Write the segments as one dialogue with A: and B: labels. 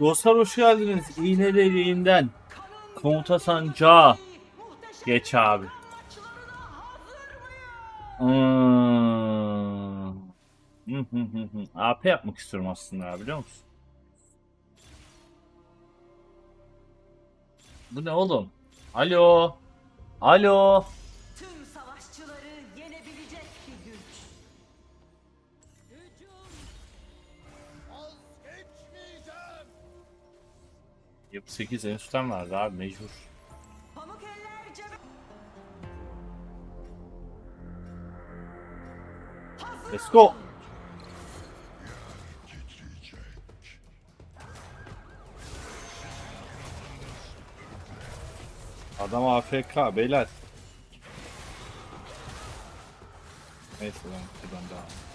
A: Dostlar hoş geldiniz. İğne deliğinden komuta sancağı. Geç abi. Hmm. AP yapmak istiyorum aslında ya, biliyor musun? Bu ne oğlum? Alo. Alo. 48 enstitüden vardı abi mecbur. Let's go. Adam AFK beyler. Neyse ben buradan
B: devam.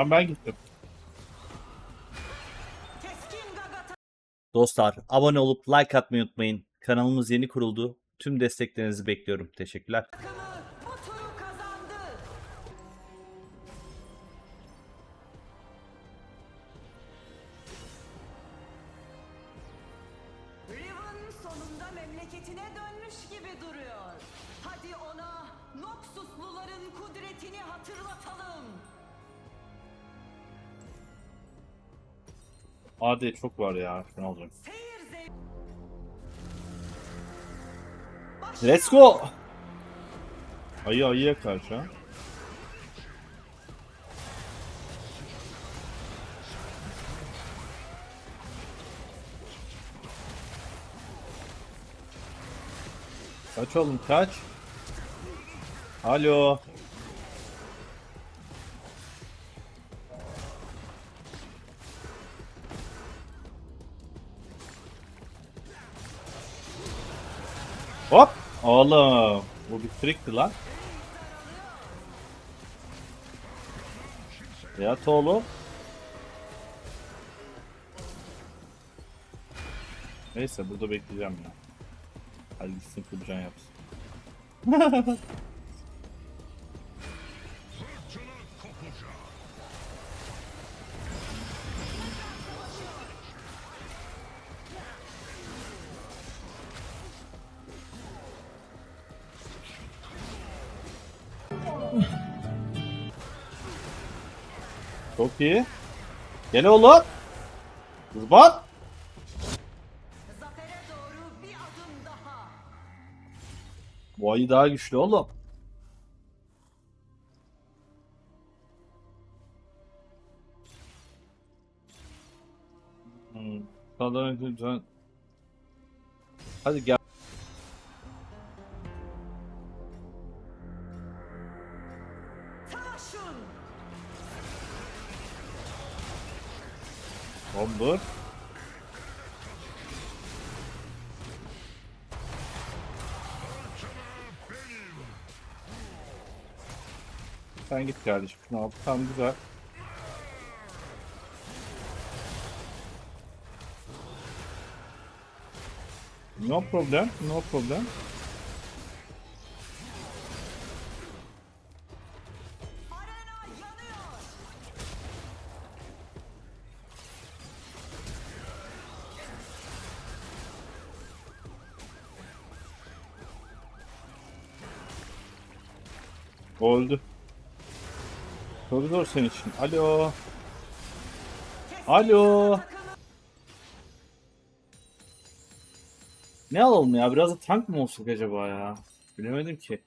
A: Lan ben gittim. Dostlar abone olup like atmayı unutmayın. Kanalımız yeni kuruldu. Tüm desteklerinizi bekliyorum. Teşekkürler. AD çok var ya. Ne olacak? Let's go. Ayı ayıya karşı ha. Kaç oğlum kaç. Alo. Hop. Oğlum. Bu bir trickti lan. Yat oğlum. Neyse burada bekleyeceğim ya. Hadi gitsin Kubilcan yapsın. Çok iyi. Gel oğlum. Zıbat. Bu ayı daha güçlü oğlum. Hmm. Hadi gel. Kardeşim. Şunu al. Tamam güzel. No problem. No problem. Zor senin için. Alo. Alo. Ne alalım ya? Biraz da tank mı olsak acaba ya? Bilemedim ki.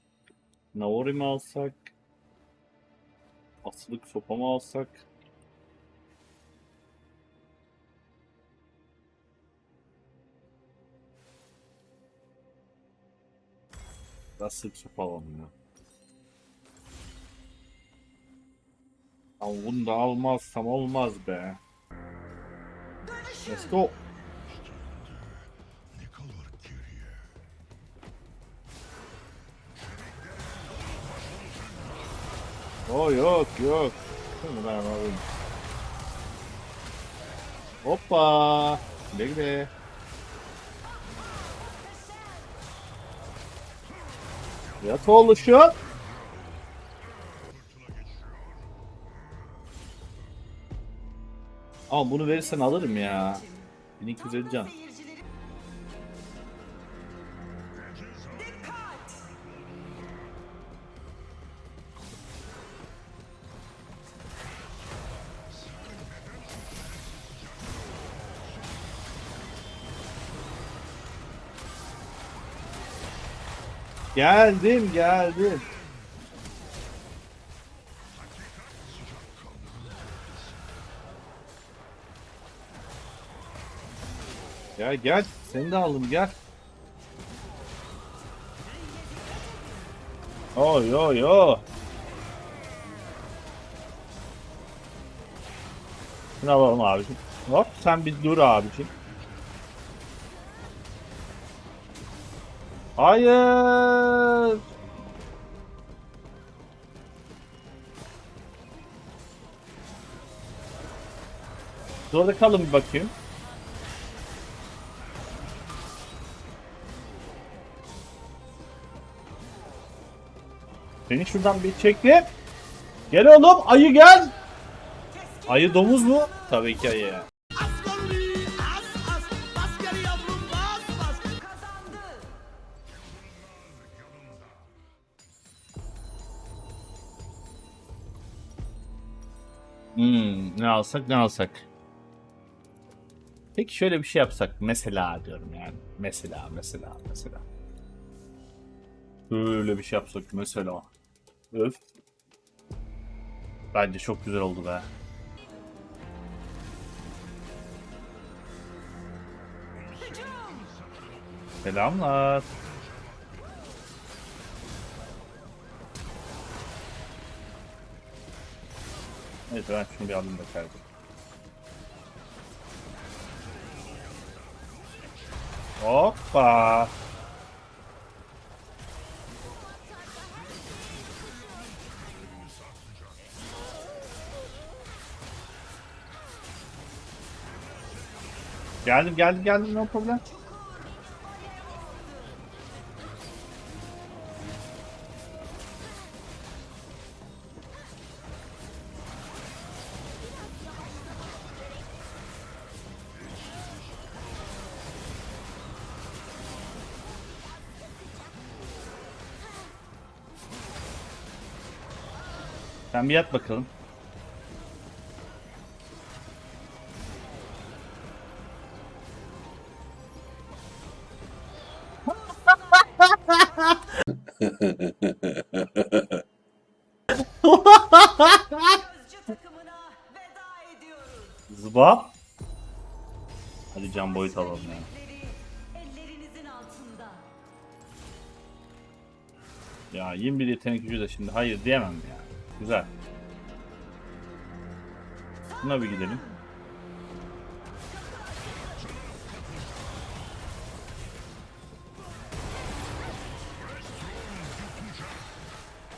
A: Naori mi alsak? Asılık sopa mı alsak? Asılık sopa alalım ya. Ama bunu da almazsam olmaz be. Let's go. O yok yok. Şunu ben alayım. Hoppa. Güle. Yat oluşu. Ama bunu verirsen alırım ya. 1250 can. Geldim geldim. Gel gel. Seni de aldım gel. Oy oy oy. Şunu alalım abicim. Hop sen bir dur abicim. Hayır. Burada kalın bir bakayım. Seni şuradan bir çektim. Gel oğlum ayı gel. Ayı domuz mu? Tabii ki ayı. Hmm, ne alsak ne alsak. Peki şöyle bir şey yapsak mesela diyorum yani. Mesela mesela mesela. Böyle bir şey yapsak mesela. Öf. Bence çok güzel oldu be. Selamlar. Evet ben şunu bir alayım kardeşim. Hoppa. Geldim geldim geldim no problem. Sen bir yat bakalım.
B: Gözcü.
A: Zıbap. Hadi can boyut alalım ya. Ya 21 yetenek gücü de şimdi hayır diyemem ya. Güzel. Buna bir gidelim.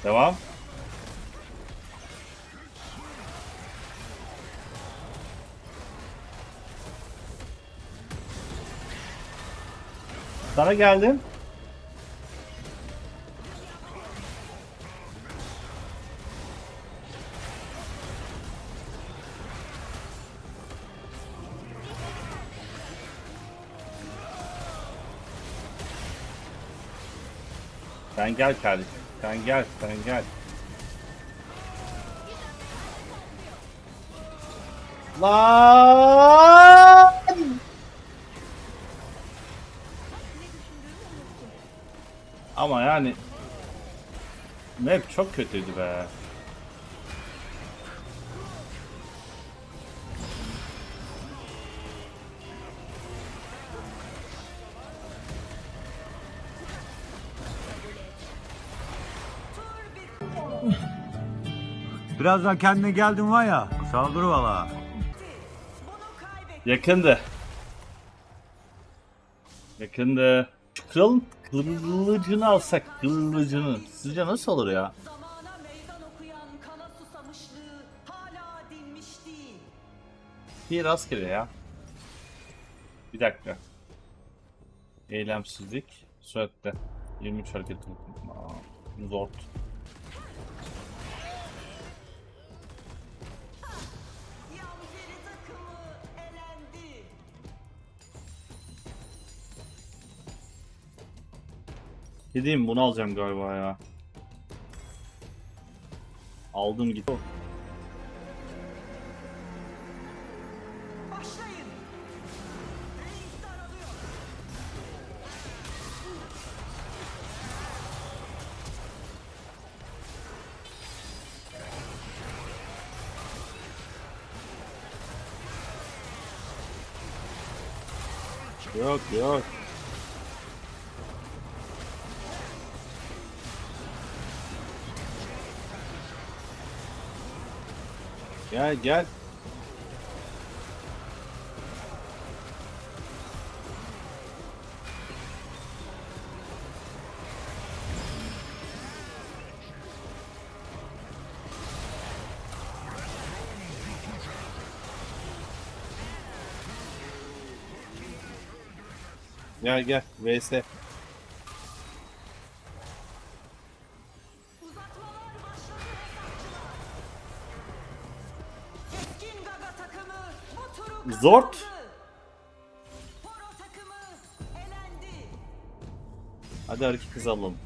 A: Devam. Sana geldim. Sen gel kardeşim. Sen gel, sen gel. Lan! Ama yani map çok kötüydü be.
C: Birazdan kendine geldin var ya. Saldır valla.
A: Yakındı. Yakındı. Şu Kralın kılıcını alsak kılıcını. Sizce nasıl olur ya? Bir rastgele ya. Bir dakika. Eylemsizlik. Söğütte. 23 hareket. Aa, Zord. Gideyim bunu alacağım galiba ya. Aldım git.
B: Başlayın. Ring daralıyor.
A: Yok yok. Gel gel. Gel gel VS. Zort. Hadi hareket kız alalım.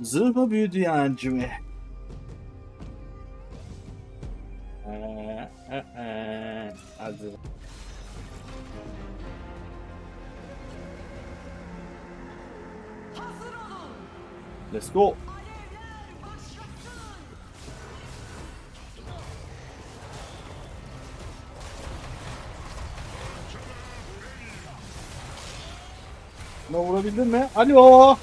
A: Zırhı büyüdü yancı. Ee, ee, ee. Hadi.
B: Hazır olun.
A: Let's go. Buna vurabildin mi? Alo.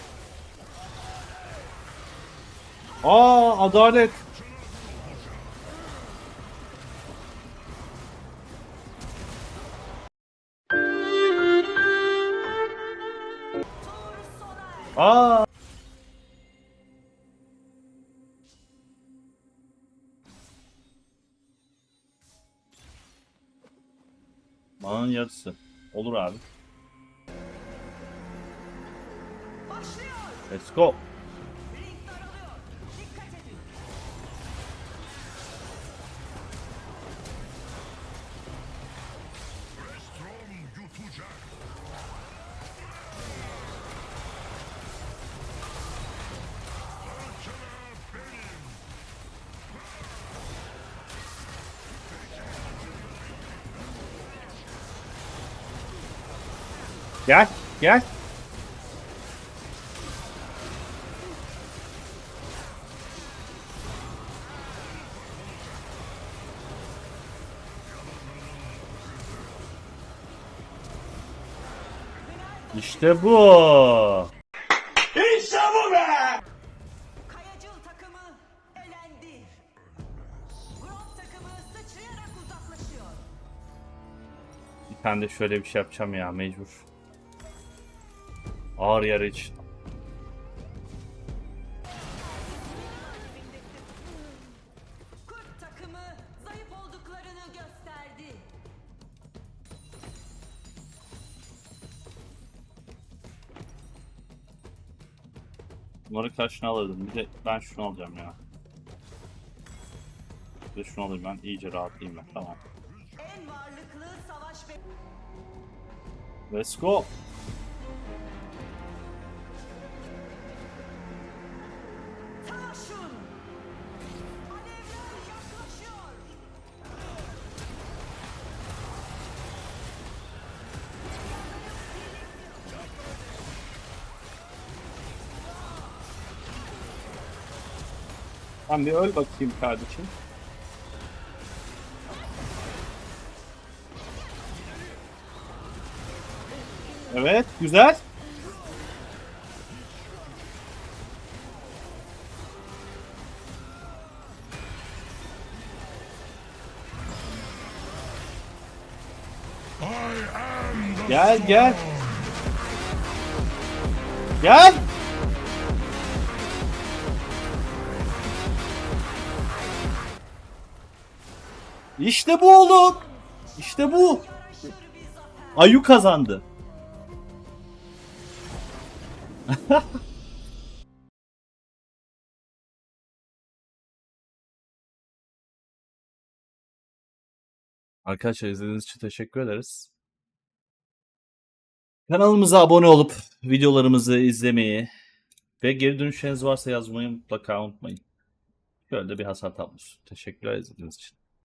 A: Aa adalet. Aa. Manın yarısı. Olur abi. Let's go.
B: Ring daralıyor. Dikkat edin.
A: Gel, gel. İşte bu.
B: Kayacıl takımı elendi. Grok takımı sıçrayarak uzaklaşıyor.
A: Bir tane de şöyle bir şey yapacağım ya mecbur. Ağır yarı için. Karşına alırdım. Bir de ben şunu alacağım ya. Bir de şunu alayım ben. iyice rahatlayayım ben. Tamam.
B: En varlıklı savaş ve
A: Let's go. Sen bir öl bakayım kardeşim. Evet, güzel. Gel gel. Gel. İşte bu oğlum. İşte bu. Ayu kazandı. Arkadaşlar izlediğiniz için teşekkür ederiz. Kanalımıza abone olup videolarımızı izlemeyi ve geri dönüşleriniz varsa yazmayı mutlaka unutmayın. Şöyle de bir hasar tablosu. Teşekkürler izlediğiniz için.